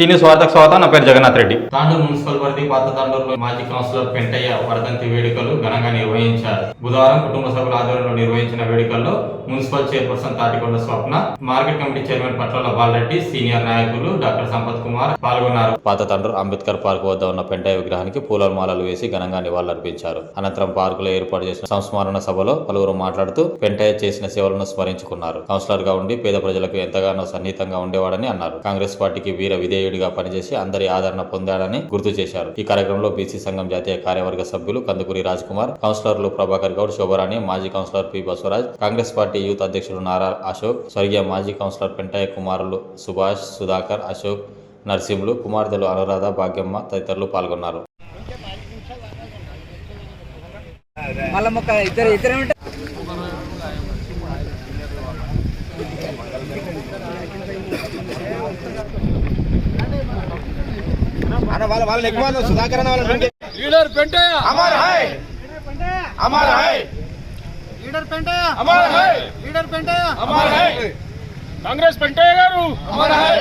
Senior స్వార్థకు స్వాగతం. నా పేరు జగన్నాథ్ రెడ్డి. తాండూరు మున్సిపల్ పరిధి పాత తాండూరులో మాజీ కౌన్సిలర్ పెంటయ్య వర్ధంతి వేడుకలు ఘనంగా నిర్వహించారు. బుధవారం కుటుంబ సభ్యుల ఆధ్వర్యంలో నిర్వహించిన వేడుకల్లో municipal chairperson Tatikonda Swapna market committee chairman Patla Balreddy senior నాయకులు డాక్టర్ సంపత్ కుమార్ పాల్గొన్నారు. పాత తండ్రి అంబేద్కర్ పార్క్ వద్ద ఉన్న పెంటయ్య విగ్రహానికి పూలమాలలు వేసి ఘనంగా నివాళులర్పించారు. అనంతరం పార్కులో ఏర్పాటు చేసిన సంస్మరణ సభలో పలువురు మాట్లాడుతూ పెంటయ్య చేసిన సేవలను స్మరించుకున్నారు. కౌన్సిలర్గా ఉండి పేద ప్రజలకు ఎంతగానో సన్నిహితంగా ఉండేవాడని అన్నారు. కాంగ్రెస్ పార్టీకి వీర లీడ్గా పనిచేసి అందరి ఆదరణ పొందాడని గుర్తు చేశారు. ఈ కార్యక్రమంలో బీసీ సంఘం జాతీయ కార్యవర్గ సభ్యులు కందుకూరి రాజ్ కుమార్ కౌన్సిలర్లు ప్రభాకర్ గౌడ్ శోభరాణి మాజీ councillor P Basavaraj Congress party youth అధ్యక్షుడు నారా అశోక్ స్వర్గీయ మాజీ కౌన్సిలర్ పెంటయ్య కుమారులు సుభాష్ సుధాకర్ అశోక్ నర్సింహులు కుమార్తెలు అనురాధ భాగ్యమ్మ తదితరులు పాల్గొన్నారు. వాళ్ళ వాళ్ళ ఎక్కువ సుధాకర్ లీడర్ పెంటయ్య. అమర్ హై. అమర్ హై. లీడర్ పెంటయ్య. అమర్ హై. లీడర్ పెంటయ్య. అమర్ high.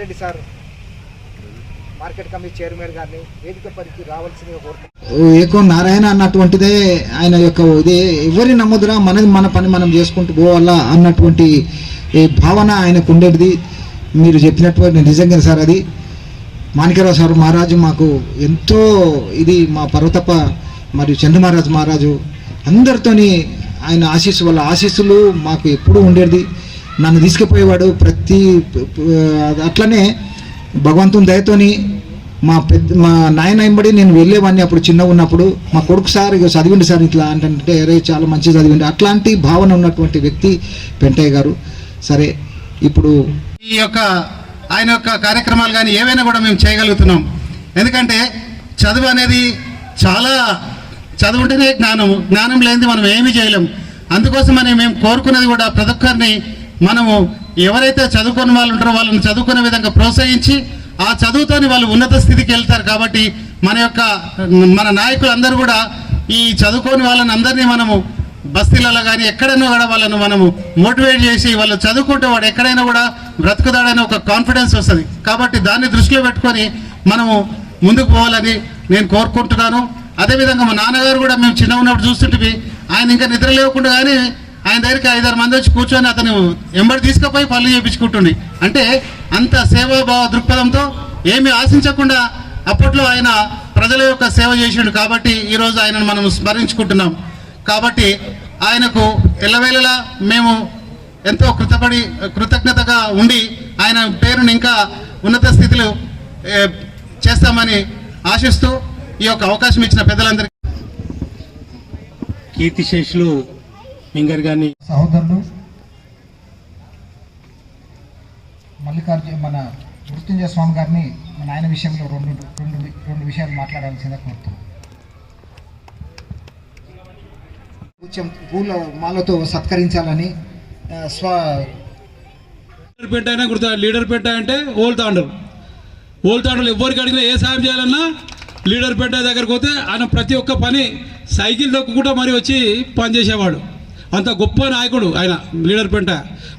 Balreddy sir market committee chairman గారిని వేదిక పరికి రావాల్సిందిగా కోరుతున్నాను ఏకో నారాయణ అన్నటువంటిదే ఆయన యొక్క ఇది ఎవరి నమ్ముదురా మనది మన పని మనం చేసుకుంటూ పోవాలా అన్నటువంటి భావన ఆయనకు ఉండేది. మీరు చెప్పినటువంటి నిజంగా సార్ అది. మాణికరావు సార్ మహారాజు మాకు ఎంతో ఇది మా పర్వతప్ప మరియు చంద్రమహారాజు మహారాజు అందరితోని ఆయన ఆశీస్సు వల్ల ఆశీస్సులు మాకు ఎప్పుడూ ఉండేది. నన్ను తీసుకుపోయేవాడు ప్రతి అట్లనే భగవంతుని దయతోని మా పెద్ద మా నాయన ఎంబడి నేను వెళ్ళేవాడిని అప్పుడు చిన్న ఉన్నప్పుడు. మా కొడుకు సార్ ఇక చదివిండి సార్ ఇట్లా అంటే అరే చాలా మంచి చదివిండి. అట్లాంటి భావన ఉన్నటువంటి వ్యక్తి పెంటయ్య గారు. సరే ఇప్పుడు ఈ యొక్క ఆయన యొక్క కార్యక్రమాలు కానీ ఏవైనా కూడా మేము చేయగలుగుతున్నాం. ఎందుకంటే చదువు అనేది చాలా చదువుంటేనే జ్ఞానం జ్ఞానం లేనిది మనం ఏమీ చేయలేం. అందుకోసమని మేము కోరుకున్నది కూడా ప్రతి ఒక్కరిని మనము ఎవరైతే చదువుకున్న వాళ్ళు ఉంటారో వాళ్ళని చదువుకునే విధంగా ప్రోత్సహించి ఆ చదువుతోని వాళ్ళు ఉన్నత స్థితికి వెళ్తారు కాబట్టి మన యొక్క మన నాయకులందరూ కూడా ఈ చదువుకోని వాళ్ళని అందరినీ మనము బస్తీలలో కానీ ఎక్కడైనా కూడా వాళ్ళను మనము మోటివేట్ చేసి వాళ్ళు చదువుకుంటే వాడు ఎక్కడైనా కూడా బ్రతుకుతాడనే ఒక కాన్ఫిడెన్స్ వస్తుంది. కాబట్టి దాన్ని దృష్టిలో పెట్టుకొని మనము ముందుకు పోవాలని నేను కోరుకుంటున్నాను. అదేవిధంగా మా నాన్నగారు కూడా మేము చిన్న ఉన్నప్పుడు చూస్తుంటే ఆయన ఇంకా నిద్ర లేకుండా కానీ ఆయన దగ్గరికి ఐదారు మంది వచ్చి కూర్చొని అతను ఎంబడి తీసుకుపోయి పనులు చేయించుకుంటుండే అంటే అంత సేవాభావ దృక్పథంతో ఏమీ ఆశించకుండా అప్పట్లో ఆయన ప్రజల యొక్క సేవ చేసిండు. కాబట్టి ఈరోజు ఆయనను మనం స్మరించుకుంటున్నాం. కాబట్టి ఆయనకు ఎల్లవేళలా మేము ఎంతో కృతపడి కృతజ్ఞతగా ఉండి ఆయన పేరుని ఇంకా ఉన్నత స్థితిలో చేస్తామని ఆశిస్తూ ఈ యొక్క అవకాశం ఇచ్చిన పెద్దలందరికీ. కీర్తిశేషులు మింగర్ గారిని సహోదరులు మల్లికార్జున మన మృత్యుంజయ స్వామి గారిని మన ఆయన విషయంలో రెండు రెండు రెండు విషయాలు మాట్లాడాల్సిందే కోరుతున్నాం. కొంచెం పూల మాలతో సత్కరించాలని స్వ లీడర్ పెట్ట అయినా గుర్తు లీడర్ పెట్ట అంటే ఓల్ తాండరు ఓల్ తాండలు ఎవరికి అడిగినా ఏ సాయం చేయాలన్నా లీడర్ పెట్ట దగ్గరకు పోతే ఆయన ప్రతి ఒక్క పని సైకిల్ దొక్కుకుంటా మరి వచ్చి పని చేసేవాడు అంత గొప్ప నాయకుడు ఆయన లీడర్ పెంట.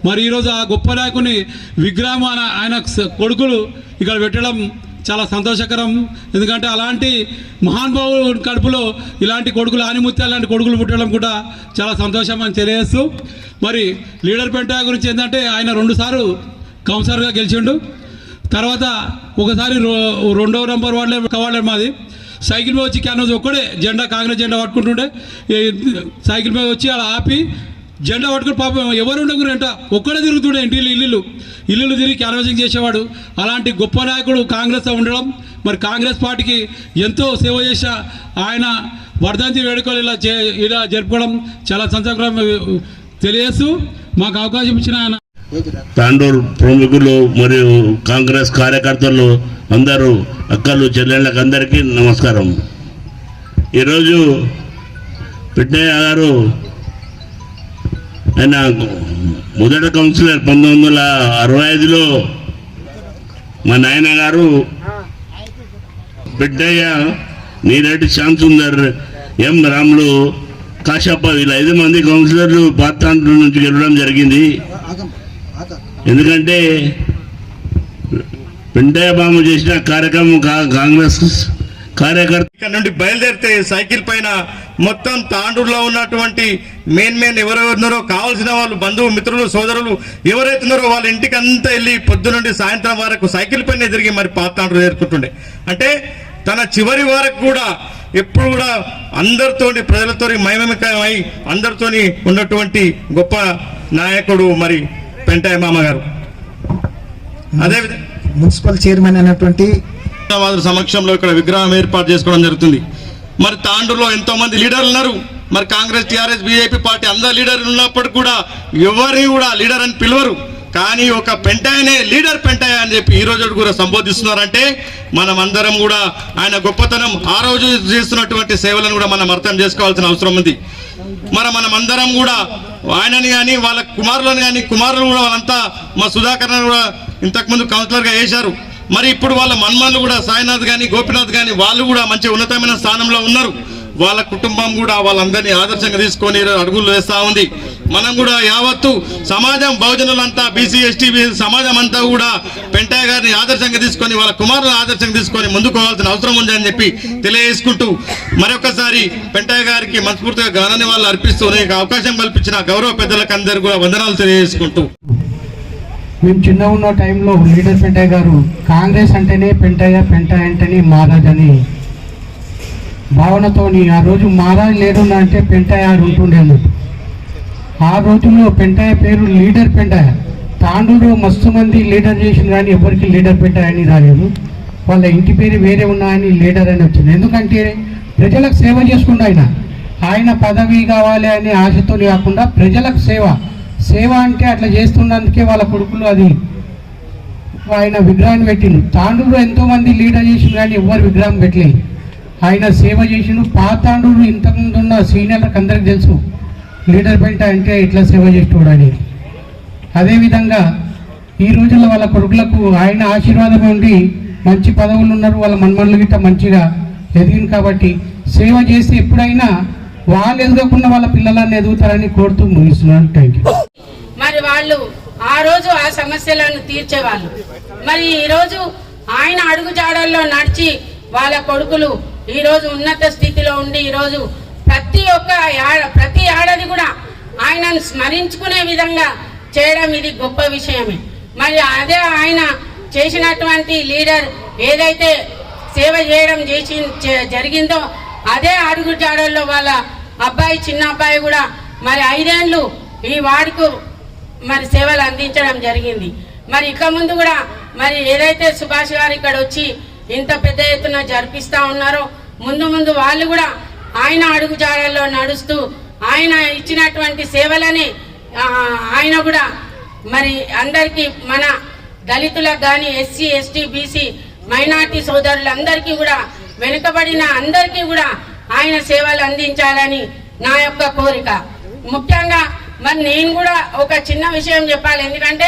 మరి ఈరోజు ఆ గొప్ప నాయకుని విగ్రహం ఆయన ఆయన కొడుకులు ఇక్కడ పెట్టడం చాలా సంతోషకరం. ఎందుకంటే అలాంటి మహానుభావు కడుపులో ఇలాంటి కొడుకులు ఆనిముత్యాలు లాంటి కొడుకులు పుట్టడం కూడా చాలా సంతోషం అని తెలియజేస్తూ మరి లీడర్ పెంట గురించి ఏంటంటే ఆయన రెండుసార్లు కౌన్సిలర్గా గెలిచిండు. తర్వాత ఒకసారి రెండవ నంబర్ వార్డులే వార్డులే మాది. సైకిల్ మీద వచ్చి క్యాన్వాస్ ఒక్కడే జెండా కాంగ్రెస్ జెండా పట్టుకుంటుండే. సైకిల్ మీద వచ్చి అలా ఆపి జెండా పట్టుకుని పాపం ఎవరు ఉండకురంట ఒక్కడే తిరుగుతుండే ఇంటిల్లు ఇల్లు ఇల్లు తిరిగి క్యాన్వాసింగ్ చేసేవాడు. అలాంటి గొప్ప నాయకుడు కాంగ్రెస్లో ఉండడం మరి కాంగ్రెస్ పార్టీకి ఎంతో సేవ చేసిన ఆయన వర్ధంతి వేడుకలు ఇలా చే ఇలా జరుపుకోవడం చాలా సంతోషకరం తెలియస్తూ మాకు అవకాశం ఇచ్చిన ఆయన. తాండూరు ప్రముఖులు మరియు కాంగ్రెస్ కార్యకర్తలు అందరూ అక్కలు చెల్లెళ్ళకి అందరికీ నమస్కారం. ఈరోజు పిట్టయ్య గారు ఆయన మొదట కౌన్సిలర్ పంతొమ్మిది వందల అరవై ఐదులో మా నాయన గారు బిడ్డయ్య నీరెడ్డి శ్యామసుందర్ ఎం రాములు కాశప్ప వీళ్ళ ఐదు మంది కౌన్సిలర్లు పాత్రాంధ్ర నుంచి గెలవడం జరిగింది. ఎందుకంటే పెంటయ్య చేసిన కార్యక్రమం కాంగ్రెస్ కార్యకర్త ఇక్కడ నుండి బయలుదేరితే సైకిల్ పైన మొత్తం తాండూరులో ఉన్నటువంటి మెయిన్ మెయిన్ ఎవరెవరున్నారో కావాల్సిన వాళ్ళు బంధువు మిత్రులు సోదరులు ఎవరైతే ఉన్నారో వాళ్ళ ఇంటికి అంతా వెళ్ళి పొద్దునుండి సాయంత్రం వరకు సైకిల్ పైన తిరిగి మరి పాత తాండూరు చేరుకుంటుండే. అంటే తన చివరి వరకు కూడా ఎప్పుడు కూడా అందరితోని ప్రజలతో మైమమికమై అందరితోని ఉన్నటువంటి గొప్ప నాయకుడు మరి పెంటయ్య మామ గారు. అదేవిధంగా మున్సిపల్ చైర్మన్ అయినటువంటి వారి సమక్షంలో ఇక్కడ విగ్రహం ఏర్పాటు చేసుకోవడం జరుగుతుంది. మరి తాండూరులో ఎంతో మంది లీడర్లు ఉన్నారు. మరి కాంగ్రెస్ టీఆర్ఎస్ బీజేపీ పార్టీ అందరు లీడర్లు ఉన్నప్పుడు కూడా ఎవరిని కూడా లీడర్ అని పిలవరు. కానీ ఒక పెంటాయనే లీడర్ పెంటాయ అని చెప్పి ఈ రోజు కూడా సంబోధిస్తున్నారంటే మనం అందరం కూడా ఆయన గొప్పతనం ఆ రోజు చేస్తున్నటువంటి సేవలను కూడా మనం అర్థం చేసుకోవాల్సిన అవసరం ఉంది. మరి మనం అందరం కూడా ఆయనని కానీ వాళ్ళ కుమారులను కానీ కుమారులు కూడా వాళ్ళంతా మా సుధాకర్ కూడా ఇంతకుముందు కౌన్సిలర్గా వేశారు. మరి ఇప్పుడు వాళ్ళ మన్మన్లు కూడా సాయినాథ్ కానీ గోపినాథ్ కానీ వాళ్ళు కూడా మంచి ఉన్నతమైన స్థానంలో ఉన్నారు. వాళ్ళ కుటుంబం కూడా వాళ్ళందరినీ ఆదర్శంగా తీసుకొని అడుగులు వేస్తూ ఉంది. మనం కూడా యావత్తు సమాజం బహుజనులంతా బీసీ ఎస్టీ సమాజం అంతా కూడా పెంటయ్య గారిని ఆదర్శంగా తీసుకొని వాళ్ళ కుమారులను ఆదర్శంగా తీసుకొని ముందుకు పోవాల్సిన అవసరం ఉందని చెప్పి తెలియజేసుకుంటూ మరొకసారి పెంటయ్య గారికి మనస్ఫూర్తిగా గానాన్ని వాళ్ళు అర్పిస్తూ అవకాశం కల్పించిన గౌరవ పెద్దలకు అందరూ కూడా వందనాలు తెలియజేసుకుంటూ. మేము చిన్న ఉన్న టైంలో లీడర్ పెంటయ్య గారు కాంగ్రెస్ అంటేనే పెంటయ్య పెంటయ్య అంటేనే మహారాజ్ అని భావనతోని ఆ రోజు మహారాజ్ లేడున్నా అంటే పెంటయ్య ఉంటుండే అన్నట్టు. ఆ రోజుల్లో పెంటయ్య పేరు లీడర్ పెంటాయ. తాండూరు మస్తు మంది లీడర్ చేసిన కానీ ఎవరికి లీడర్ పెట్టాయని రాలేదు. వాళ్ళ ఇంటి పేరు వేరే ఉన్నాయని లీడర్ అని వచ్చింది. ఎందుకంటే ప్రజలకు సేవ చేసుకుండా ఆయన. ఆయన పదవి కావాలి అనే ఆశతో కాకుండా ప్రజలకు సేవ. సేవ అంటే అట్లా చేస్తున్నందుకే వాళ్ళ కొడుకులు అది ఆయన విగ్రహాన్ని పెట్టిండు తాండూరు ఎంతోమంది లీడర్ చేసిన కానీ ఎవరు విగ్రహం పెట్టలేదు ఆయన సేవ చేసిండు. పాతాండూరు ఇంతకుముందు ఉన్న సీనియర్లకు అందరికి తెలుసు. లీడర్ పెంట అంటే ఇట్లా సేవ చేసేవాడు అని అదేవిధంగా ఈ రోజుల్లో వాళ్ళ కొడుకులకు ఆయన ఆశీర్వాదం ఉండి మంచి పదవులు ఉన్నారు వాళ్ళ మన్మనులు గిట్ట మంచిగా ఎదిగింది కాబట్టి సేవ చేసి ఎప్పుడైనా వాళ్ళు ఎదగకుండా వాళ్ళ పిల్లలని ఎదుగుతారని కోరుతూ ముగిస్తున్నాను. థ్యాంక్ యూ మరి వాళ్ళు ఆ రోజు ఆ సమస్యలను తీర్చేవాళ్ళు. మరి ఈరోజు ఆయన అడుగుజాడల్లో నడిచి వాళ్ళ కొడుకులు ఈరోజు ఉన్నత స్థితిలో ఉండి ఈరోజు ప్రతి ఒక్క ప్రతి ఆడది కూడా ఆయనను స్మరించుకునే విధంగా చేయడం ఇది గొప్ప విషయమే. మరి అదే ఆయన చేసినటువంటి లీడర్ ఏదైతే సేవ చేయడం చేసి జరిగిందో అదే అడుగు జాడల్లో వాళ్ళ అబ్బాయి చిన్న అబ్బాయి కూడా మరి ఐదేండ్లు ఈ వాడుకు మరి సేవలు అందించడం జరిగింది. మరి ఇక ముందు కూడా మరి ఏదైతే సుభాష్ గారు ఇక్కడ వచ్చి ఇంత పెద్ద ఎత్తున జరిపిస్తా ఉన్నారో ముందు ముందు వాళ్ళు కూడా ఆయన అడుగు జాడల్లో నడుస్తూ ఆయన ఇచ్చినటువంటి సేవలని ఆయన కూడా మరి అందరికీ మన దళితులకు కానీ ఎస్సీ ఎస్టీ బీసీ మైనార్టీ సోదరులందరికీ కూడా వెనుకబడిన అందరికీ కూడా ఆయన సేవలు అందించాలని నా యొక్క కోరిక. ముఖ్యంగా మరి నేను కూడా ఒక చిన్న విషయం చెప్పాలి. ఎందుకంటే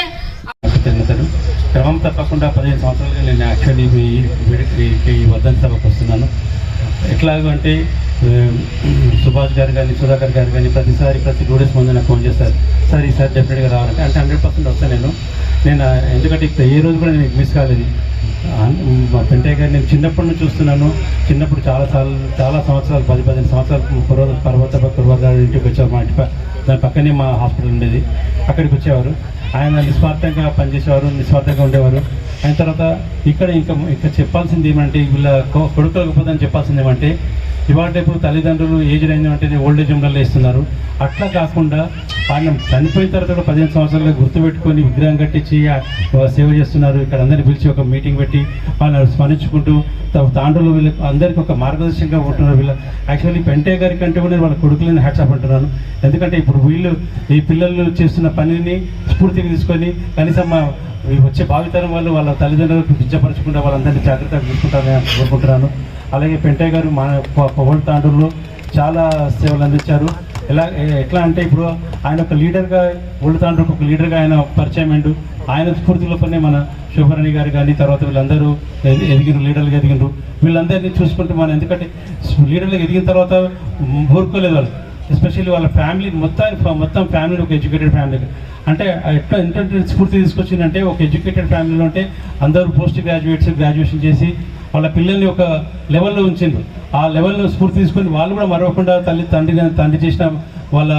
క్రమం తప్పకుండా పదిహేను సంవత్సరాలుగా నేను యాక్చువల్లీ మీ వద్దని సభకు వస్తున్నాను. ఎట్లాగంటే సుభాష్ గారు కానీ సుధాకర్ గారు కానీ ప్రతిసారి ప్రతి టూ డేస్ ముందు నాకు ఫోన్ చేస్తారు. సార్ ఈసారి డెఫినెట్గా రావాలంటే అంటే హండ్రెడ్ పర్సెంట్ వస్తాను నేను. నేను ఎందుకంటే ఇక్కడ ఏ రోజు కూడా నేను మిస్ కాలేదు. మా పెంటయ్య గారు నేను చిన్నప్పటి నుంచి చూస్తున్నాను. చిన్నప్పుడు చాలా సార్లు చాలా సంవత్సరాలు పది పదిహేను సంవత్సరాలు పర్వత పర్వత పర్వత ఇంటికి వచ్చారు మా ఇంటి దాని పక్కనే మా హాస్పిటల్ ఉండేది. అక్కడికి వచ్చేవారు. ఆయన నిస్వార్థంగా పనిచేసేవారు నిస్వార్థంగా ఉండేవారు. అయిన తర్వాత ఇక్కడ ఇంకా ఇంకా చెప్పాల్సింది ఏమంటే వీళ్ళ కొ- పోదని చెప్పాల్సింది ఏమంటే ఇవాళ రేపు తల్లిదండ్రులు ఏజ్ అయిన వెంటనే ఓల్డ్ ఏజ్ హోమ్లలో ఇస్తున్నారు అట్లా కాకుండా వాళ్ళని చనిపోయిన తర్వాత కూడా పదిహేను సంవత్సరాలుగా గుర్తుపెట్టుకొని విగ్రహం కట్టించి సేవ చేస్తున్నారు. ఇక్కడ అందరిని పిలిచి ఒక మీటింగ్ పెట్టి వాళ్ళని స్మరించుకుంటూ తాండ్రులు వీళ్ళకి అందరికీ ఒక మార్గదర్శకంగా ఉంటున్నారు వీళ్ళ. యాక్చువల్లీ పెంటే గారి కంటే కూడా నేను వాళ్ళ కొడుకులని హ్యాట్సాప్ అంటున్నాను. ఎందుకంటే ఇప్పుడు వీళ్ళు ఈ పిల్లలు చేస్తున్న పనిని స్ఫూర్తిగా తీసుకొని కనీసం మా వచ్చే భావితరం వాళ్ళు వాళ్ళ తల్లిదండ్రులకు పిచ్చపరచకుండా వాళ్ళందరినీ జాగ్రత్తగా చూసుకుంటారని కోరుకుంటున్నాను. అలాగే పెంటయ్య గారు మా పవన్ తాండూరులో చాలా సేవలు అందించారు. ఎలా ఎట్లా అంటే ఇప్పుడు ఆయన ఒక లీడర్గా ఓల్డ్ తాండ్రుకు ఒక లీడర్గా ఆయన పరిచయం అయ్యండు ఆయన స్ఫూర్తిలోనే మన శుభరణి గారు కానీ తర్వాత వీళ్ళందరూ ఎదిగిన లీడర్లుగా ఎదిగినారు వీళ్ళందరినీ చూసుకుంటే మనం ఎందుకంటే లీడర్లుగా ఎదిగిన తర్వాత ఊరుకోలేదు వాళ్ళు. ఎస్పెషల్లీ వాళ్ళ ఫ్యామిలీ మొత్తం మొత్తం ఫ్యామిలీ ఒక ఎడ్యుకేటెడ్ ఫ్యామిలీ. అంటే ఎట్లా ఎంత స్ఫూర్తి తీసుకొచ్చిందంటే ఒక ఎడ్యుకేటెడ్ ఫ్యామిలీలో ఉంటే అందరూ పోస్ట్ గ్రాడ్యుయేట్స్ గ్రాడ్యుయేషన్ చేసి వాళ్ళ పిల్లల్ని ఒక లెవెల్లో ఉంచిండ్రు. ఆ లెవెల్లో స్ఫూర్తి తీసుకొని వాళ్ళు కూడా మరవకుండా తల్లి తండ్రి తండ్రి చేసిన వాళ్ళ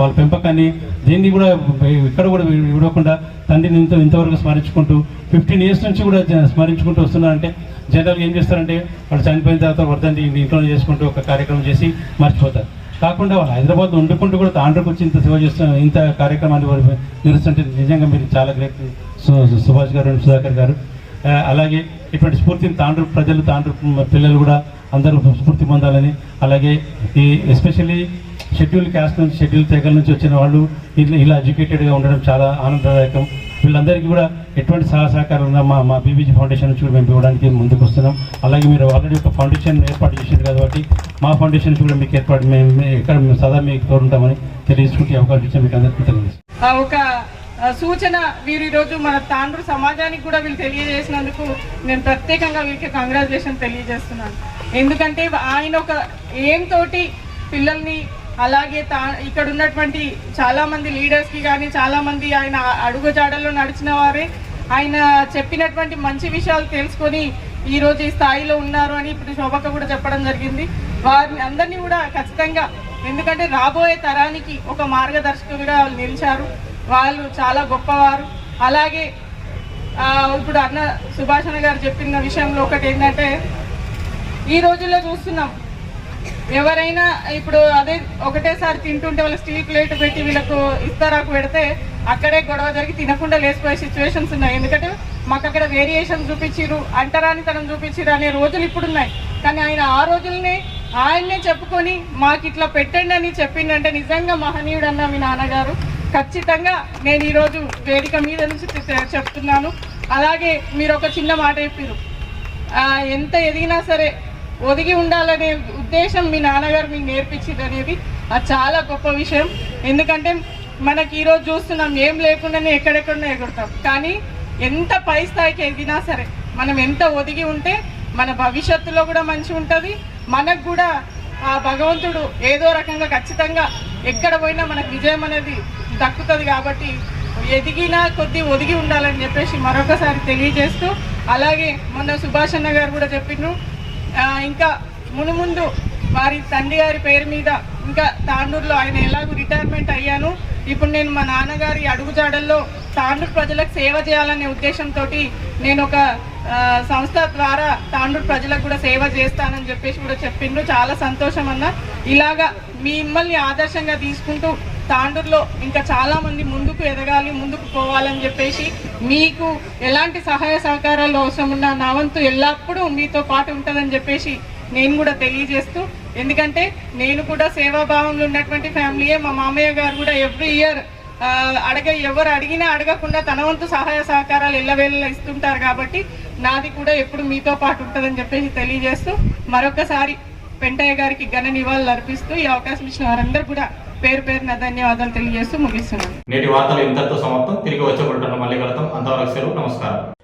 వాళ్ళ పెంపకాన్ని దీన్ని కూడా ఇక్కడ కూడా విడవకుండా తండ్రిని ఇంత ఇంతవరకు స్మరించుకుంటూ ఫిఫ్టీన్ ఇయర్స్ నుంచి కూడా జ- స్మరించుకుంటూ వస్తున్నారంటే జనరల్గా ఏం చేస్తారంటే వాళ్ళు చనిపోయిన తర్వాత వర్ధంతి ఇంట్లో చేసుకుంటూ ఒక కార్యక్రమం చేసి మర్చిపోతారు. కాకుండా వాళ్ళు హైదరాబాద్ వండుకుంటూ కూడా తాండ్రకు వచ్చి ఇంత సేవ చేస్తున్న ఇంత కార్యక్రమాన్ని నిలుస్తుంటే నిజంగా మీరు చాలా గ్రేట్. సు- సుభాష్ గారు సుధాకర్ గారు అలాగే ఇటువంటి స్ఫూర్తిని తాండ్రు ప్రజలు తాండ్రు పిల్లలు కూడా అందరూ స్ఫూర్తి పొందాలని. అలాగే ఈ ఎస్పెషల్లీ షెడ్యూల్ క్యాస్ట్ నుంచి షెడ్యూల్ తెగల నుంచి వచ్చిన వాళ్ళు ఇలా ఎడ్యుకేటెడ్గా ఉండడం చాలా ఆనందదాయకం. వీళ్ళందరికీ కూడా ఎటువంటి సహాయ సహకారం ఉన్నా మా మా బీబీజీ ఫౌండేషన్ నుంచి కూడా మేము ఇవ్వడానికి ముందుకు వస్తున్నాం. అలాగే మీరు ఆల్రెడీ ఒక ఫౌండేషన్ ఏర్పాటు చేశారు కాబట్టి మా ఫౌండేషన్ కూడా మీకు ఏర్పాటు మేము ఎక్కడ మేము సదా మీకు కోరుంటామని తెలియజేసుకుంటే అవకాశం ఇచ్చాం మీకు అందరికీ తెలియజేస్తాం. సూచన వీరు ఈరోజు మన తాండ్రు సమాజానికి కూడా వీళ్ళు తెలియజేసినందుకు నేను ప్రత్యేకంగా వీరికి కంగ్రాచులేషన్ తెలియజేస్తున్నాను. ఎందుకంటే ఆయన ఒక ఏం తోటి పిల్లల్ని అలాగే తా ఇక్కడ ఉన్నటువంటి చాలామంది లీడర్స్కి కానీ చాలామంది ఆయన అడుగుజాడల్లో నడిచిన వారే ఆయన చెప్పినటువంటి మంచి విషయాలు తెలుసుకొని ఈరోజు ఈ స్థాయిలో ఉన్నారు అని ఇప్పుడు శోభక కూడా చెప్పడం జరిగింది. వారిని అందరినీ కూడా ఖచ్చితంగా ఎందుకంటే రాబోయే తరానికి ఒక మార్గదర్శకుడిగా వాళ్ళు నిలిచారు. వాళ్ళు చాలా గొప్పవారు. అలాగే ఇప్పుడు అన్న సుభాషణ గారు చెప్పిన విషయంలో ఒకటి ఏంటంటే ఈ రోజుల్లో చూస్తున్నాం. ఎవరైనా ఇప్పుడు అదే ఒకటేసారి తింటుంటే వాళ్ళు స్టీల్ ప్లేట్ పెట్టి వీళ్ళకు ఇస్తారాకు పెడితే అక్కడే గొడవ జరిగి తినకుండా లేచిపోయే సిచ్యువేషన్స్ ఉన్నాయి. ఎందుకంటే మాకు అక్కడ వేరియేషన్ చూపించిరు అంటరానితనం చూపించిరు అనే రోజులు ఇప్పుడు ఉన్నాయి కానీ ఆయన ఆ రోజుల్ని ఆయన్నే చెప్పుకొని మాకు ఇట్లా పెట్టండి అని చెప్పిండంటే నిజంగా మహనీయుడు అన్న మీ నాన్నగారు. ఖచ్చితంగా నేను ఈరోజు వేదిక మీద నుంచి చెప్తున్నాను. అలాగే మీరు ఒక చిన్న మాట చెప్పారు. ఎంత ఎదిగినా సరే ఒదిగి ఉండాలనే ఉద్దేశం మీ నాన్నగారు మీకు నేర్పించింది అనేది అది చాలా గొప్ప విషయం. ఎందుకంటే మనకి ఈరోజు చూస్తున్నాం ఏం లేకుండానే ఎక్కడెక్కడనే ఎగురుతాం. కానీ ఎంత పై స్థాయికి ఎదిగినా సరే మనం ఎంత ఒదిగి ఉంటే మన భవిష్యత్తులో కూడా మంచి ఉంటుంది. మనకు కూడా ఆ భగవంతుడు ఏదో రకంగా ఖచ్చితంగా ఎక్కడ పోయినా మనకు విజయం అనేది దక్కుతుంది కాబట్టి ఎదిగిన కొద్ది ఒదిగి ఉండాలని చెప్పేసి మరొకసారి తెలియజేస్తూ అలాగే మొన్న సుభాష్ అన్న గారు కూడా చెప్పిండ్రు. ఇంకా మునుముందు వారి తండ్రి గారి పేరు మీద ఇంకా తాండూరులో ఆయన ఎలాగో రిటైర్మెంట్ అయ్యాను. ఇప్పుడు నేను మా నాన్నగారి అడుగుజాడల్లో తాండూరు ప్రజలకు సేవ చేయాలనే ఉద్దేశంతో నేను ఒక సంస్థ ద్వారా తాండూరు ప్రజలకు కూడా సేవ చేస్తానని చెప్పేసి కూడా చెప్పిండ్రు. చాలా సంతోషం అన్న. ఇలాగా మిమ్మల్ని ఆదర్శంగా తీసుకుంటూ తాండూరులో ఇంకా చాలామంది ముందుకు ఎదగాలి ముందుకు పోవాలని చెప్పేసి మీకు ఎలాంటి సహాయ సహకారాలు అవసరం ఉన్నా నా వంతు ఎల్లప్పుడూ మీతో పాటు ఉంటుందని చెప్పేసి నేను కూడా తెలియజేస్తూ ఎందుకంటే నేను కూడా సేవాభావంలో ఉన్నటువంటి ఫ్యామిలీయే. మా మామయ్య గారు కూడా ఎవ్రీ ఇయర్ అడగ ఎవరు అడిగినా అడగకుండా తన వంతు సహాయ సహకారాలు ఎల్లవేళలా ఇస్తుంటారు కాబట్టి నాది కూడా ఎప్పుడు మీతో పాటు ఉంటుందని చెప్పేసి తెలియజేస్తూ మరొకసారి పెంటయ్య గారికి ఘన నివాళులు అర్పిస్తూ ఈ అవకాశం ఇచ్చిన వారందరూ కూడా పేరు పేరున ధన్యవాదాలు తెలియజేస్తూ ముగిస్తున్నాను. నేటి వార్తలు ఇంతటితో సమాప్తం. తిరిగి వచ్చే మళ్ళీ కలుద్దాం. అంతవరకు సెలవు. నమస్కారం.